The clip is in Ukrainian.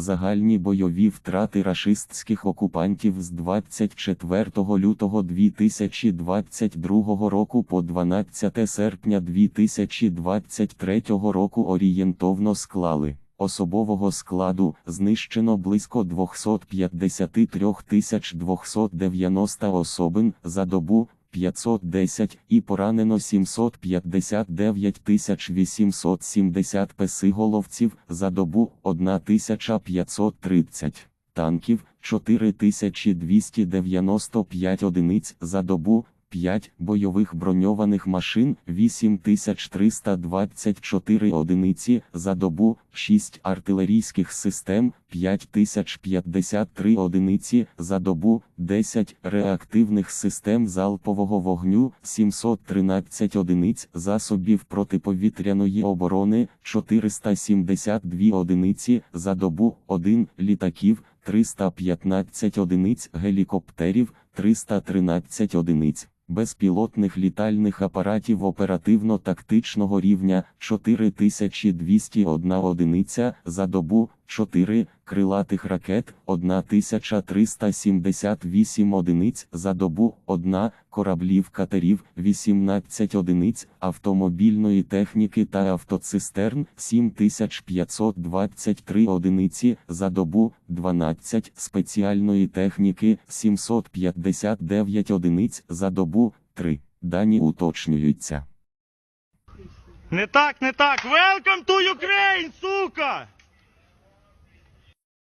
Загальні бойові втрати рашистських окупантів з 24 лютого 2022 року по 12 серпня 2023 року орієнтовно склали. Особового складу знищено близько 253 290 особин за добу 510 і поранено 759 870 песиголовців за добу 1530 танків 4295 одиниць за добу 5 бойових броньованих машин 8324 одиниці за добу, 6 артилерійських систем 5053 одиниці за добу, 10 реактивних систем залпового вогню 713 одиниць засобів протиповітряної оборони 472 одиниці за добу, 1 літаків 315 одиниць гелікоптерів 313 одиниць безпілотних літальних апаратів оперативно-тактичного рівня 4201 одиниця за добу, 4 крилатих ракет 1378 одиниць за добу, 1 кораблів катерів 18 одиниць автомобільної техніки та автоцистерн 7523 одиниці за добу, 12 спеціальної техніки 759 одиниць за добу, 3 дані уточнюються. Не так, не так. Welcome to